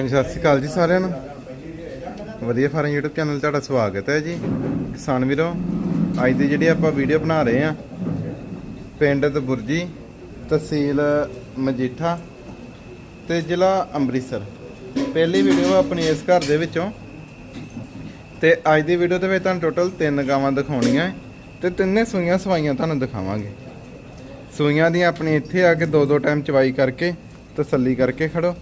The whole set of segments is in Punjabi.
ਹਾਂਜੀ, ਸਤਿ ਸ਼੍ਰੀ ਅਕਾਲ ਜੀ ਸਾਰਿਆਂ ਨੂੰ। ਵਧੀਆ ਫਾਰਮ YouTube ਚੈਨਲ ਤੁਹਾਡਾ ਸਵਾਗਤ ਹੈ ਜੀ। ਕਿਸਾਨ ਵੀਰੋ, ਅੱਜ ਦੀ ਜਿਹੜੀ ਆਪਾਂ ਵੀਡੀਓ ਬਣਾ ਰਹੇ ਆ ਪਿੰਡ ਦਬੁਰਜੀ, ਤਹਿਸੀਲ ਮਜੀਠਾ ਤੇ ਜ਼ਿਲ੍ਹਾ ਅੰਮ੍ਰਿਤਸਰ। ਪਹਿਲੀ ਵੀਡੀਓ ਆਪਣੀ ਇਸ ਘਰ ਦੇ ਵਿੱਚੋਂ। ਤੇ ਅੱਜ ਦੀ ਵੀਡੀਓ ਦੇ ਵਿੱਚ ਤੁਹਾਨੂੰ ਟੋਟਲ ਤਿੰਨ ਗਾਵਾਂ ਦਿਖਾਉਣੀਆਂ ਹੈ ਤੇ ਤਿੰਨੇ ਸੂਈਆਂ ਸਵਾਈਆਂ ਤੁਹਾਨੂੰ ਦਿਖਾਵਾਂਗੇ। ਸੂਈਆਂ ਦੀ ਆਪਣੀ ਇੱਥੇ ਆ ਕੇ ਦੋ ਦੋ ਟਾਈਮ ਚਵਾਈ ਕਰਕੇ ਤਸੱਲੀ ਕਰਕੇ ਖੜੋ।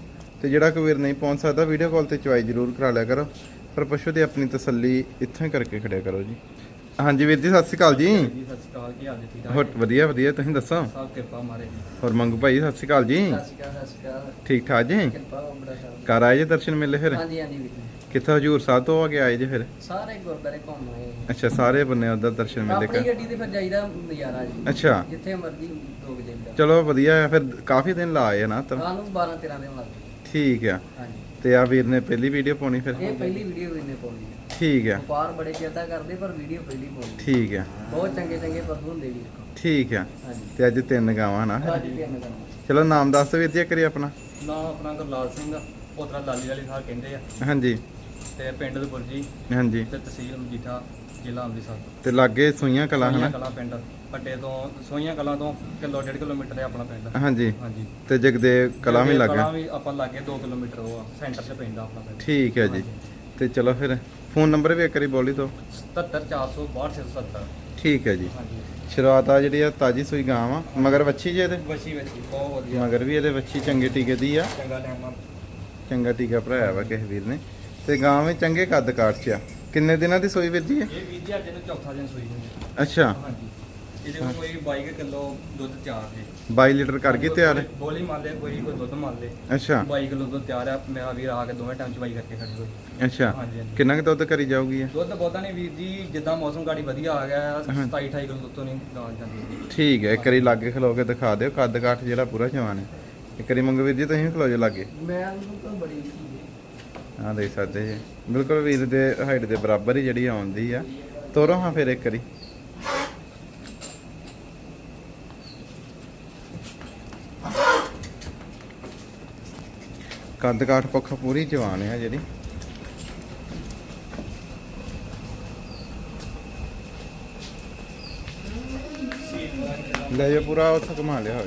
ਤੇ ਜਿਹੜਾ ਕੋਈ ਵੀਰ ਨਹੀਂ ਪਹੁੰਚ ਸਕਦਾ ਵੀਡੀਓ ਕਾਲ ਤੇ ਚਵਾਈ ਜ਼ਰੂਰ ਕਰਾ ਲਿਆ ਕਰੋ। ਪਰ ਪਸ਼ੂ ਦੀ ਆਪਣੀ ਤਸੱਲੀ ਇੱਥੋਂ ਕਰਕੇ ਖੜਿਆ ਕਰੋ ਜੀ। ਹਾਂਜੀ ਵੀਰ ਜੀ ਸਤਿ ਸ਼੍ਰੀ ਅਕਾਲ ਜੀ। ਜੀ ਸਤਿ ਸ਼੍ਰੀ ਅਕਾਲ ਕੀ ਹਾਲ ਜੀ ਹੋਰ ਵਧੀਆ ਵਧੀਆ ਤੁਸੀਂ ਦੱਸੋ? ਸਭ ਕਿਰਪਾ ਮਾਰੇ ਹੋਰ ਮੰਗੂ ਭਾਈ ਸਤਿ ਸ਼੍ਰੀ ਅਕਾਲ ਜੀ। ਸਤਿ ਸ਼੍ਰੀ ਅਕਾਲ ਸਤਿ ਸ਼੍ਰੀ ਅਕਾਲ। ਠੀਕ ਠਾਕ ਜੀ? ਕਿਰਪਾ ਬੜਾ ਸਾਹਿਬ ਘਰ ਆਏ ਜੇ ਦਰਸ਼ਨ ਮੇਲੇ ਫਿਰ? ਹਾਂਜੀ ਹਾਂਜੀ ਵੀਰ ਜੀ। ਕਿੱਥੇ ਹਜੂਰ ਸਾਹਿਬ ਤੋਂ ਆ ਕੇ ਆਏ ਜੇ ਫਿਰ? ਸਾਰੇ ਗੁਰਦਾਰੇ ਘੁੰਮ ਆਏ। ਅੱਛਾ ਸਾਰੇ ਬੰਨੇ ਉਧਰ ਦਰਸ਼ਨ ਮੇਲੇ ਆਪਣੀ ਕਰ ਗੱਡੀ ਤੇ ਫਿਰ ਜਾਈਦਾ ਨਜ਼ਾਰਾ ਜੀ। ਅੱਛਾ। ਜਿੱਥੇ ਮਰਜ਼ੀ ਰੋਕ ਜਾਈਦਾ ਚਲੋ ਵਧੀਆ ਫਿਰ ਕਾਫੀ ਦਿਨ ਲਾ ਆਏ ਆ ਨਾ ਤਾਂ ਸਾਨੂੰ 12 13 ਦੇ ਮਾਰਦੇ ਠੀਕ ਆ। ਹਾਂਜੀ। ਤੇ ਆ ਵੀਰ ਨੇ ਪਹਿਲੀ ਵੀਡੀਓ ਪਾਉਣੀ ਫਿਰ? ਇਹ ਪਹਿਲੀ ਵੀਡੀਓ ਵੀ ਨੇ ਪਾਉਣੀ ਹੈ ਠੀਕ ਆ। ਵਪਾਰ ਬੜੇ ਚੇਤਾ ਕਰਦੇ ਪਰ ਵੀਡੀਓ ਪਹਿਲੀ ਪਾਉਣੀ ਠੀਕ ਆ। ਬਹੁਤ ਚੰਗੇ ਚੰਗੇ ਪਸ਼ੂ ਹੁੰਦੇ ਜੀ ਠੀਕ ਆ। ਹਾਂਜੀ। ਤੇ ਅੱਜ ਤਿੰਨ ਗਾਵਾਂ ਨਾ ਹਾਂਜੀ ਵੀ ਮੈਂ ਚਲੋ ਨਾਮ ਦੱਸ ਵੀਰ ਜੀ ਕਰੀ ਆਪਣਾ। ਨਾਮ ਆਪਣਾ ਗੁਰਲਾਲ ਸਿੰਘ ਪੋਤਰਾ ਲਾਲੀ ਵਾਲੀ ਸਾਹਿਬ ਕਹਿੰਦੇ ਆ। ਹਾਂਜੀ। ਤੇ ਪਿੰਡ ਦੇ ਬੁਰਜੀ ਹਾਂਜੀ। ਤੇ ਤਹਿਸੀਲ ਮਜੀਠਾ। ਜ਼ਿਲ੍ਹਾ ਅੰਮ੍ਰਿਤਸਰ। ਤੇ ਲਾਗੇ ਸੂਈਆਂ ਕਲਾ ਸੋਈਆਂ ਹਨਾ? ਕਲਾਂ ਪਿੰਡ ਪੱਟੇ ਤੋਂ ਸੋਈਆਂ ਕਲਾਂ ਤੋਂ ਕਿਲੋ ਡੇਢ ਕਿਲੋਮੀਟਰ ਹੈ ਆਪਣਾ ਪਿੰਡ। ਹਾਂਜੀ। ਹਾਂਜੀ। ਤੇ ਜਗਦੇਵ ਕਲਾ ਵੀ ਕਲਾਂ ਲੱਗਾ ਵੀ ਆਪਾਂ ਲਾਗੇ 2 ਕਿਲੋਮੀਟਰ ਉਹ ਆ ਸੈਂਟਰ 'ਚ ਪੈਂਦਾ ਆਪਣਾ ਪਿੰਡ। ਠੀਕ ਹੈ ਜੀ। ਤੇ ਚਲੋ ਫਿਰ ਫੋਨ ਨੰਬਰ ਵੀ ਇੱਕ ਵਾਰੀ ਬੋਲੀ ਦੋ 77462 ਠੀਕ ਹੈ ਜੀ। ਹਾਂਜੀ। ਸ਼ੁਰੂਆਤ ਆ ਜਿਹੜੀ ਆ ਤਾਜੀ ਸੂਈ ਗਾਂ ਆ ਮਗਰ ਵੱਛੀ ਜੇ ਇਹਦੇ? ਵਸੀ ਵਸੀ ਬਹੁਤ ਵਧੀਆ। ਮਗਰ ਵੀ ਇਹਦੇ ਵੱਛੀ ਚੰਗੇ ਟੀਕੇ ਦੀ ਆ। ਚੰਗਾ ਟਾਈਮ ਆ। ਚੰਗਾ ਟੀਕਾ ਭਰਾਇਆ ਵਾ ਕਿਸੇ ਵੀਰ ਨੇ। ਤੇ ਗਾਂ ਵੀ ਚੰਗੇ ਕੱਦ ਕਾਠ ਚ ਆ। ਕਿੰਨੇ ਦਿਨਾਂ ਦੀ ਸੂਈ ਵੀਰ ਜੀ ਇਹ? ਇਹ ਵੀਰ ਜੀ ਅੱਜ ਨੂੰ ਚੌਥਾ ਦਿਨ ਸੂਈ ਹੁੰਦੀ ਅੱਛਾ। ਹਾਂਜੀ। ਇਹਦੇ ਕੋਲ ਕੋਈ 22 ਕਿਲੋ ਦੁੱਧ ਤਿਆਰ ਹੈ। 22 ਲੀਟਰ ਕਰ ਗਈ ਤਿਆਰ ਬੋਲੀ ਮੰਨ ਲੈ ਕੋਈ ਕੋਈ ਦੁੱਧ ਮੰਨ ਲੈ ਅੱਛਾ। 22 ਕਿਲੋ ਦੁੱਧ ਤਿਆਰ ਆ। ਮੇਰਾ ਵੀਰ ਆ ਕੇ ਦੋਵੇਂ ਟਾਈਮ ਚਵਾਈ ਕਰਕੇ ਖੜੀ ਹੋਈ ਅੱਛਾ। ਹਾਂਜੀ ਹਾਂਜੀ। ਕਿੰਨਾ ਕੁ ਦੁੱਧ ਕਰੀ ਜਾਊਗੀ ਇਹ? ਦੁੱਧ ਬਹੁਤਾ ਨਹੀਂ ਵੀਰ ਜੀ ਜਿੱਦਾਂ ਮੌਸਮ ਗਾੜੀ ਵਧੀਆ ਆ ਗਿਆ ਹਾਂ। 27 28 ਕਿਲੋ ਦੁੱਧ ਤੋਂ ਨਹੀਂ ਗਾਂ ਜਾਂਦੀ। ਠੀਕ ਹੈ ਇੱਕ ਵਾਰੀ ਲਾਗੇ ਖਲੋ ਕੇ ਦਿਖਾ ਦਿਓ ਕੱਦ ਕਾਠ ਜਿਹੜਾ ਪੂਰਾ ਜਵਾਨ ਹੈ। ਇੱਕ ਵਾਰੀ ਮੰਗੋ ਵੀਰ ਜੀ ਤੁਸੀਂ ਵੀ ਖਲੋ ਜਾਓ ਲਾਗੇ। ਮੈਂ ਉਹਨੂੰ ਤਾਂ ਬੜੀ ਸੀ ਦੇਖ ਸਕਦੇ ਜੀ। ਬਿਲਕੁਲ ਵੀਰ ਦੇ ਹਾਈਟ ਦੇ ਬਰਾਬਰ ਹੀ ਜਿਹੜੀ ਆਉਂਦੀ ਆ। ਤੋਰੋ ਹਾਂ ਫਿਰ ਇੱਕ ਵਾਰੀ। ਕੱਦ ਕਾਠ ਪੱਖੋਂ ਪੂਰੀ ਜਵਾਨ ਹੈ ਜਿਹੜੀ। ਲੈ ਜਾ ਪੂਰਾ, ਉੱਥੇ ਘੁਮਾ ਲਿਆ ਹੋ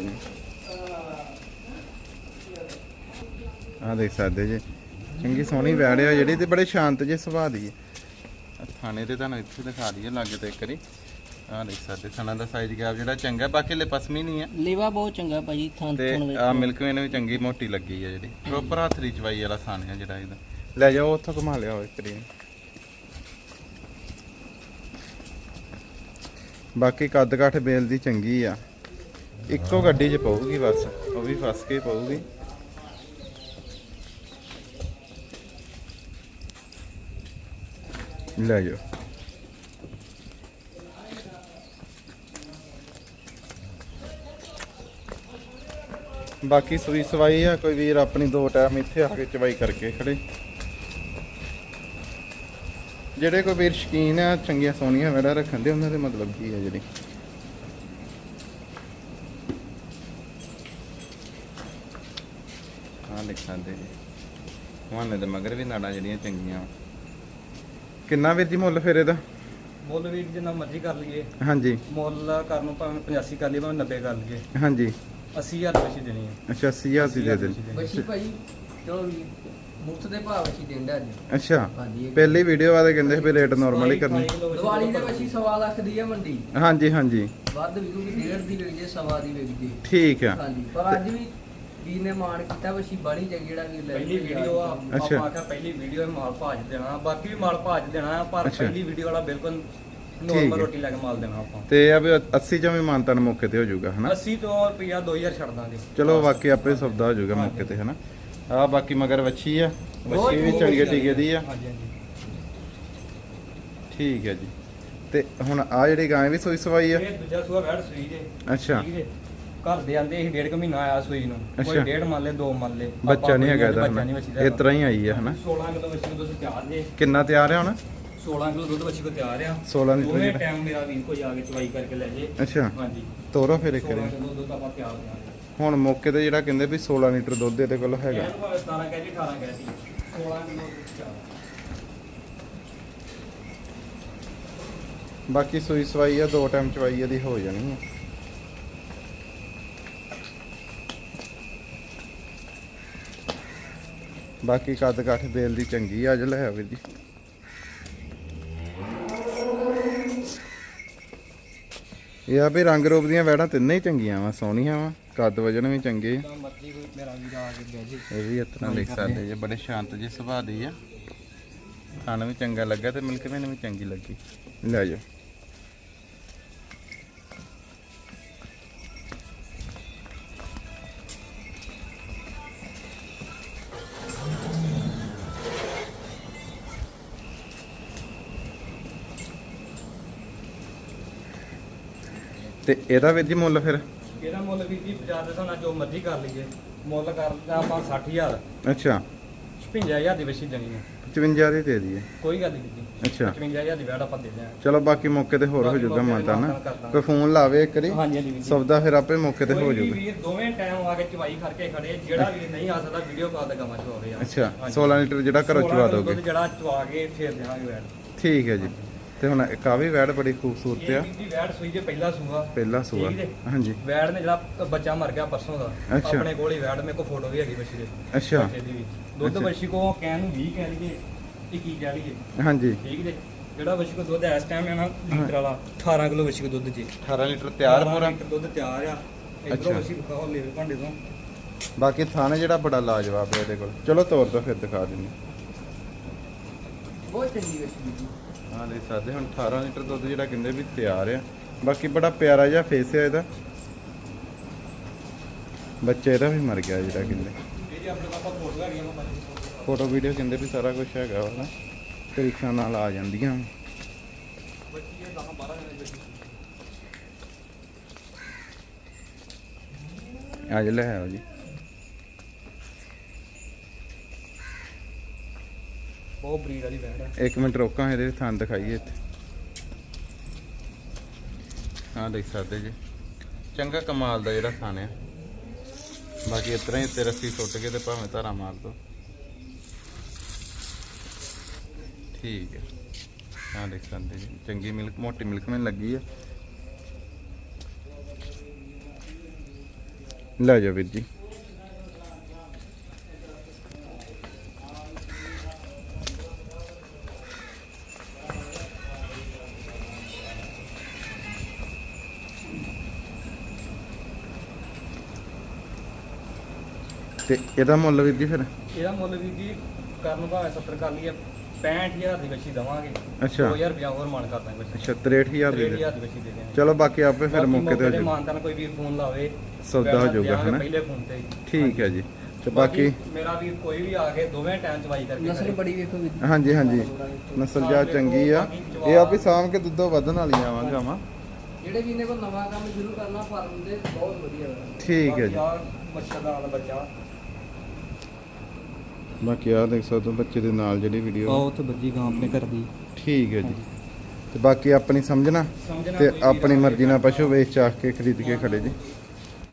ਆ ਦੇਖ ਸਕਦੇ ਜੀ। ਚੰਗੀ ਸੋਹਣੀ ਵੈੜਿਆ ਜਿਹੜੀ ਤੇ ਬੜੇ ਸ਼ਾਂਤ ਜੇ ਸੁਭਾਅ ਦੀ ਹੈ। ਥਾਣੇ ਤੇ ਤੁਹਾਨੂੰ ਇੱਥੇ ਦਿਖਾ ਦਈਏ ਲਾਗੇ ਤੇ ਇੱਕ ਵਾਰੀ। ਆ ਦੇਖ ਸਕਦੇ ਥਣਾ ਦਾ ਸਾਈਜ਼ ਗੈਪ ਜਿਹੜਾ ਚੰਗਾ ਬਾਕੀ ਲੈ ਪਸਮੀ ਨਹੀਂ ਹੈ। ਲੇਵਾ ਬਹੁਤ ਚੰਗਾ ਭਾਜੀ ਥਾਂ ਤੇ ਆ ਮਿਲਕ ਵੇ ਨੇ ਵੀ ਚੰਗੀ ਮੋਟੀ ਲੱਗੀ ਹੈ ਜਿਹੜੀ। ਪ੍ਰੋਪਰ ਹੱਥ ਦੀ ਚਵਾਈ ਵਾਲਾ ਥਾਣ ਹੈ ਜਿਹੜਾ ਇਹਦਾ। ਲੈ ਜਾਓ ਉੱਥੋਂ ਘੁਮਾ ਲਿਆਓ ਇੱਕ ਵਾਰੀ। ਬਾਕੀ ਕੱਦ ਕਾਠ ਬੇਲ ਦੀ ਚੰਗੀ ਆ। ਇੱਕੋ ਗੱਡੀ 'ਚ ਪਊਗੀ ਬਸ ਉਹ ਵੀ ਫਸ ਕੇ ਪਊਗੀ। ਲੈ ਜਾਓ ਬਾਕੀ ਸੂਈ ਸਵਾਈ ਆ, ਕੋਈ ਵੀਰ ਆਪਣੀ ਦੋ ਟਾਈਮ ਇੱਥੇ ਆ ਕੇ ਚਵਾਈ ਕਰਕੇ ਖੜੇ। ਜਿਹੜੇ ਕੋਈ ਵੀਰ ਸ਼ਕੀਨ ਆ, ਚੰਗੀਆਂ ਸੋਹਣੀਆਂ ਵੜਾ ਰੱਖਣ ਦੇ, ਉਹਨਾਂ ਦੇ ਮਤਲਬ ਕੀ ਆ ਜਿਹੜੀ? ਹਾਂ ਲਿਖ ਜੀ ਵਾਨੇ ਦੇ ਮਗਰ ਵੀ ਨਾੜਾਂ ਜਿਹੜੀਆਂ ਚੰਗੀਆਂ। ਕਿੰਨਾ ਵੀਰ ਜੀ ਮੁੱਲ ਫਿਰ ਇਹਦਾ? ਮੁੱਲ ਵੀਰ ਜਿੰਨਾ ਮਰਜ਼ੀ ਕਰ ਲਈਏ। ਹਾਂਜੀ। ਮੁੱਲ ਕਰਨ ਨੂੰ ਭਾਵੇਂ 85 ਕਰ ਲਈਏ ਭਾਵੇਂ 90 ਕਰ ਲਈਏ। ਹਾਂਜੀ। 80000 ਰੁਪਏ ਦੀ ਦੇਣੀ ਹੈ ਅੱਛਾ 80000 ਦੀ ਦੇ ਦੇ ਬੱਚੀ ਭਾਈ ਚਲੋ ਵੀ ਮੁਫਤ ਦੇ ਭਾਅ ਅਸੀਂ ਦਿੰਦਾ ਅੱਜ। ਅੱਛਾ। ਪਹਿਲੀ ਵੀਡੀਓ ਵਾਲੇ ਕਹਿੰਦੇ ਸੀ ਵੀ ਰੇਟ ਨਾਰਮਲ ਹੀ ਕਰਨੀ। ਦੀਵਾਲੀ ਦੇ ਵਿੱਚ ਸਵਾ ਲੱਖ ਦੀ ਹੈ ਮੰਡੀ। ਹਾਂਜੀ ਹਾਂਜੀ। ਵੱਧ ਵਿਕੂਗੀ ਡੇਢ ਦੀ ਵਿਕ ਜੇ ਸਵਾ ਦੀ ਵਿਕ ਜੇ ਠੀਕ ਆ। ਹਾਂਜੀ। ਪਰ ਅੱਜ ਵੀ ਵੀਰ ਨੇ ਮਾਣ ਕੀਤਾ ਵਸ਼ੀ ਬੜੀ ਚੰਗੀ ਜਿਹੜਾ ਵੀ ਲੈ ਪਹਿਲੀ ਵੀਡੀਓ ਆ ਅੱਛਾ। ਆਪਾਂ ਆਖਿਆ ਪਹਿਲੀ ਵੀਡੀਓ ਮਾਲ ਭਾਜ ਦੇਣਾ ਬਾਕੀ ਵੀ ਮਾਲ ਭਾਜ ਦੇਣਾ ਪਰ ਅੱਛਾ। ਪਹਿਲੀ ਵੀਡੀਓ ਵਾਲਾ ਬਿਲਕੁਲ ਠੀਕ ਨੋਰਮਲ। ਰੋਟੀ ਲੈ ਕੇ ਮਾਲ ਦੇਣਾ ਆਪਾਂ। ਤੇ ਇਹ ਆ ਵੀ 80 ਚ ਵੀ ਮਾਨਤਾਨ ਮੌਕੇ ਤੇ ਹੋ ਜਾਊਗਾ ਹਨਾ? 80 ਤੋਂ ਰੁਪਿਆ 2000 ਛੱਡ ਦਾਂਗੇ। ਚਲੋ ਬਾਕੀ ਆਪੇ ਸੌਦਾ ਹੋ ਜਾਊਗਾ ਮੌਕੇ ਤੇ ਹਨਾ? ਆ ਬਾਕੀ ਮਗਰ ਵੱਛੀ ਆ ਵੱਛੀ ਵੀ ਚੰਗੇ। ਟੀਕੇ ਦੀ ਆ। ਹਾਂਜੀ ਹਾਂਜੀ। ਠੀਕ ਹੈ ਜੀ। ਤੇ ਹੁਣ ਆ ਜਿਹੜੀ ਗਾਂ ਵੀ ਸੋਈ ਸਵਾਈ ਆ? ਇਹ ਦੂਜਾ ਸੂਆ ਵੈੜ ਸੂਈ ਜੇ ਅੱਛਾ। ਠੀਕ ਜੇ। ਘਰ ਦੇ ਆਂਦੇ ਇਹ ਡੇਢ ਕੁ ਮਹੀਨਾ ਆਇਆ ਸੂਈ ਨੂੰ। ਕੋਈ ਅੱਛਾ। ਡੇਢ ਮੰਨ ਲੈ ਦੋ ਮੰਨ ਲੈ ਬੱਚਾ ਨਹੀਂ ਹੈਗਾ ਇਹਦਾ ਬੱਚਾ ਨਹੀਂ ਹਨਾ ਬੱਚੀ ਦਾ ਇਸ ਤਰ੍ਹਾਂ ਹੀ ਆਈ ਆ ਹਨਾ। 16 ਕਿਲੋ ਬੱਚੀ ਨੂੰ ਦੁੱਧ ਤਿਆਰ ਜੇ। ਕਿੰਨਾ ਤਿਆਰ ਆ ਹੁਣ? 16 ਕਿਲੋ ਦੁੱਧ ਬੱਚੀ ਕੋ ਤਿਆਰ ਆ। 16 ਲੀਟਰ ਦੋਵੇਂ ਜਿਹੜਾ। ਟਾਈਮ ਮੇਰਾ ਵੀਰ ਕੋਈ ਆ ਕੇ ਚਵਾਈ ਕਰਕੇ ਲੈ ਜੇ। ਅੱਛਾ। ਹਾਂਜੀ। ਤੋਰੋ ਫਿਰ ਇੱਕ 16 ਵਾਰੀ। ਕਿਲੋ ਦੁੱਧ ਆਪਾਂ ਤਿਆਰ ਕਰਾਂਗੇ। ਹੁਣ ਮੌਕੇ ਤੇ ਜਿਹੜਾ ਕਹਿੰਦੇ ਵੀ 16 ਲੀਟਰ ਦੁੱਧ ਇਹਦੇ ਕੋਲ ਹੈਗਾ। ਇਹਨੂੰ ਭਾਵੇਂ 17 ਕਹਿ ਜੀ 18 ਕਹਿ ਜੀ 16 ਕਿਲੋ ਚਾਰ ਬਾਕੀ ਸੂਈ ਸਵਾਈ ਆ ਦੋ ਟਾਈਮ ਚਵਾਈ ਇਹਦੀ ਹੋ ਜਾਣੀ ਆ। ਬਾਕੀ ਕੱਦ ਕਾਠ ਬੇਲ ਦੀ ਚੰਗੀ ਆ ਅੱਜ ਲੈ ਆ ਵੀਰ ਜੀ। ਇਹ ਆ ਵੀ ਰੰਗ ਰੂਪ ਦੀਆਂ ਵੈੜਾਂ ਤਿੰਨੇ ਹੀ ਚੰਗੀਆਂ ਵਾ ਸੋਹਣੀਆਂ ਵਾ ਕੱਦ ਵਜਨ ਵੀ ਚੰਗੇ ਆ। ਇਹ ਵੀ ਇਤਨਾ ਦੇਖ ਸਕਦੇ ਜੇ ਬੜੇ ਸ਼ਾਂਤ ਜਿਹੇ ਸੁਭਾਅ ਦੀ ਆ। ਖਾਣ ਵੀ ਚੰਗਾ ਲੱਗਾ ਤੇ ਮਿਲਕ ਮੈਨੂੰ ਵੀ ਚੰਗੀ ਲੱਗੀ। ਲੈ ਜਾਓ। ਤੇ ਇਹਦਾ ਵੀਰ ਜੀ ਮੁੱਲ ਫਿਰ? ਇਹਦਾ ਮੁੱਲ ਵੀਰ ਜੀ ਬਾਜ਼ਾਰ ਦੇ ਸਾਨੂੰ ਜੋ ਮਰਜ਼ੀ ਕਰ ਲਈਏ ਮੁੱਲ ਕਰਦਾ ਆਪਾਂ 60000 ਅੱਛਾ। 55000 ਦੀ ਵਸ਼ੀ ਦੇਣੀ ਹੈ। 55 ਦੀ ਦੇ ਦਈਏ। ਕੋਈ ਗੱਲ ਨਹੀਂ ਜੀ। ਅੱਛਾ। 55000 ਦੀ ਵੈਟ ਆਪਾਂ ਦੇ ਦਿਆਂਗੇ। ਚਲੋ ਬਾਕੀ ਮੌਕੇ ਤੇ ਹੋਰ ਹੋ ਜਾਊਗਾ ਮਾਤਾ ਨਾ। ਕੋਈ ਫੋਨ ਲਾਵੇ ਇੱਕ ਵਾਰੀ। ਹਾਂਜੀ ਹਾਂਜੀ ਵੀਰ ਜੀ। ਸੌਦਾ ਫਿਰ ਆਪੇ ਮੌਕੇ ਤੇ ਹੋ ਕੋਈ ਵੀ ਜਾਊਗਾ। ਵੀਰ ਦੋਵੇਂ ਟਾਈਮ ਆ ਕੇ ਚਵਾਈ ਕਰਕੇ ਖੜੇ ਜਿਹੜਾ ਵੀ ਨਹੀਂ ਆ ਸਕਦਾ ਵੀਡੀਓ ਕਾਲ ਤੇ ਗਾਵਾਂ ਚਵਾਵੇ ਆ। ਅੱਛਾ। ਹਾਂਜੀ। 16 ਲੀਟਰ ਜਿਹੜਾ ਘਰੋਂ 16 ਚਵਾ ਦੋਗੇ। ਜਿਹੜਾ ਚਵਾ ਕੇ ਫੇਰ ਦੇਵਾਂਗੇ ਵੈਟ ਠੀਕ ਹੈ ਜੀ। ਤੇ ਹੁਣ ਇੱਕ ਆ ਵੀ ਵੈੜ ਬੜੀ ਖੂਬਸੂਰਤ ਇਹ ਆ ਜੀ ਵੈਟ ਸੂਈ ਜੇ ਪਹਿਲਾ ਸੂਆ। ਪਹਿਲਾ ਸੂਆ। ਠੀਕ ਜੀ। ਹਾਂਜੀ। ਵੈਟ ਨੇ ਜਿਹੜਾ ਬੱਚਾ ਮਰ ਗਿਆ ਪਰਸੋਂ ਦਾ। ਅੱਛਾ। ਆਪਣੇ ਕੋਲ ਹੀ ਵੈਟ ਮੇਰੇ ਕੋਲ ਫੋਟੋ ਵੀ ਹੈਗੀ ਬੱਚੀ ਦੇ। ਅੱਛਾ। ਬੱਚੇ ਦੀ ਵੀ। ਦੁੱਧ ਅੱਛਾ। ਬੱਚੀ ਕੋ ਕਹਿਣ ਨੂੰ 20 ਕਹਿ ਲਈਏ 21 ਕਹਿ ਲਈਏ? ਹਾਂਜੀ। ਠੀਕ ਜੀ? ਜਿਹੜਾ ਬੱਚੀ ਕੋ ਦੁੱਧ ਇਸ ਟਾਈਮ ਹੈ ਨਾ ਲੀਟਰ ਵਾਲਾ 18 ਕਿਲੋ ਬੱਚੀ ਕੋ ਦੁੱਧ ਜੀ। 18 ਲੀਟਰ ਤਿਆਰ 18 ਪੂਰਾ ਲੀਟਰ ਦੁੱਧ ਤਿਆਰ ਆ। ਅੱਛਾ। ਇਧਰੋਂ ਬੱਚੀ ਦਿਖਾਓ ਲੈ ਭਾਂਡੇ ਤੋਂ। ਬਾਕੀ ਥਾਣੇ ਜਿਹੜਾ ਬੜਾ ਲਾਜਵਾਬ ਹੈ ਇਹਦੇ ਕੋਲ। ਚਲੋ ਤੋਰ ਦੋ ਫਿਰ ਦਿਖਾ ਦਿੰਦੇ ਬਹੁਤ ਚੰਗੀ ਵੀਰ ਜੀ। ਹਾਂ, ਲੈ ਸਕਦੇ ਹੁਣ 18 ਲੀਟਰ ਦੁੱਧ ਜਿਹੜਾ ਕਹਿੰਦੇ ਵੀ ਤਿਆਰ ਆ। ਬਾਕੀ ਬੜਾ ਪਿਆਰਾ ਜਿਹਾ ਫੇਸ ਆ ਇਹਦਾ। ਬੱਚਾ ਇਹਦਾ ਵੀ ਮਰ ਗਿਆ ਜਿਹੜਾ ਕਹਿੰਦੇ। ਫੋਟੋ ਵੀਡੀਓ ਕਹਿੰਦੇ ਵੀ ਸਾਰਾ ਕੁਝ ਹੈਗਾ ਵਾ ਤਰੀਕਾਂ ਨਾਲ ਆ ਜਾਂਦੀਆਂ। ਬੱਚੀ ਇਹ 10 12 ਦਿਨ ਦੀ ਬੱਚੀ ਅੱਜ ਲੈ ਆਓ ਜੀ। ਬਹੁਤ ਬਰੀਡ ਵਾਲੀ ਵੈਟ ਆ। ਇੱਕ ਮਿੰਟ ਰੋਕਾਂ, ਇਹਦੇ ਥਾਂ ਦਿਖਾਈਏ ਇੱਥੇ। ਹਾਂ ਦੇਖ ਸਕਦੇ ਜੀ। ਚੰਗਾ ਕਮਾਲ ਦਾ ਜਿਹੜਾ ਥਾਂ ਆ। ਬਾਕੀ ਇਸ ਤਰ੍ਹਾਂ ਹੀ ਉੱਤੇ ਰੱਸੀ ਸੁੱਟ ਕੇ ਤੇ ਭਾਵੇਂ ਧਾਰਾ ਮਾਰ ਦੋ। ਠੀਕ ਹੈ। ਹਾਂ ਦੇਖ ਸਕਦੇ ਜੀ। ਚੰਗੀ ਮਿਲਕ, ਮੋਟੀ ਮਿਲਕ ਮੈਨੂੰ ਲੱਗੀ ਆ। ਲੈ ਜਾਓ ਵੀਰ ਜੀ। ਤੇ ਇਹਦਾ ਮੁੱਲ ਵੀਰ ਜੀ ਫਿਰ? ਇਹਦਾ ਮੁੱਲ ਵੀ ਜੀ ਕਰਨ ਭਾਵੇਂ 70 ਕਰ ਲਈਏ 65000 ਦੀ ਬੱਚੀ ਦਵਾਂਗੇ। ਅੱਛਾ। 2000 ਰੁਪਇਆ ਹੋਰ ਮਾਨ ਕਰ ਦਾਂਗੇ ਬੱਚੀ ਅੱਛਾ 63000 ਦੀ ਦੇ 63000 ਦੀ ਬੱਚੀ ਦੇ ਚਲੋ ਬਾਕੀ ਆਪੇ ਫਿਰ ਮੌਕੇ ਤੇ ਹੋ ਜਾਊ। ਮਾਨਤਾਨ ਕੋਈ ਵੀਰ ਫੋਨ ਲਾਵੇ। ਸੌਦਾ ਹੋ ਜਾਊਗਾ, ਹਨਾ? ਪਹਿਲੇ ਫੋਨ ਤੇ ਹੀ। ਠੀਕ ਹੈ ਜੀ। ਤੇ ਬਾਕੀ ਮੇਰਾ ਵੀਰ ਕੋਈ ਵੀ ਆ ਕੇ ਦੋਵੇਂ ਟਾਈਮ ਚਵਾਈ ਕਰਕੇ ਨਸਲ। ਬੜੀ ਵੇਖੋ ਵੀਰ ਹਾਂਜੀ ਹਾਂਜੀ। ਨਸਲ ਜਾ ਚੰਗੀ ਆ। ਇਹ ਆ ਵੀ ਸਾਂਭ ਕੇ ਦੁੱਧੋਂ ਵਧਣ ਵਾਲੀਆਂ ਆਵਾਂਗੇ ਆਵਾਂ ਜਿਹੜੇ ਵੀ ਨੇ ਕੋ ਨਵਾਂ ਕੰਮ ਸ਼ੁਰੂ ਕਰਨਾ ਫਾਰਮ ਦੇ ਬਹੁਤ ਵਧੀਆ ਠੀਕ ਹੈ ਜੀ। ਬੱਚਾ ਦਾ ਨਾਲ ਬੱਚਾ। ਬਾਕੀ ਆ ਦੇਖ ਸਕਦੇ ਹੋ ਬੱਚੇ ਦੇ ਨਾਲ ਜਿਹੜੀ ਵੀਡੀਓ ਉੱਥੇ ਬੱਜੀ ਗਾਂ ਆਪਣੇ ਘਰ ਦੀ। ਠੀਕ ਹੈ ਜੀ। ਤੇ ਬਾਕੀ ਆਪਣੀ ਸਮਝਣਾ ਤੇ ਆਪਣੀ ਮਰਜ਼ੀ ਨਾਲ ਪਸ਼ੂ ਵੇਚ ਚਾਹ ਕੇ ਖਰੀਦ ਕੇ ਖੜੇ ਜੀ।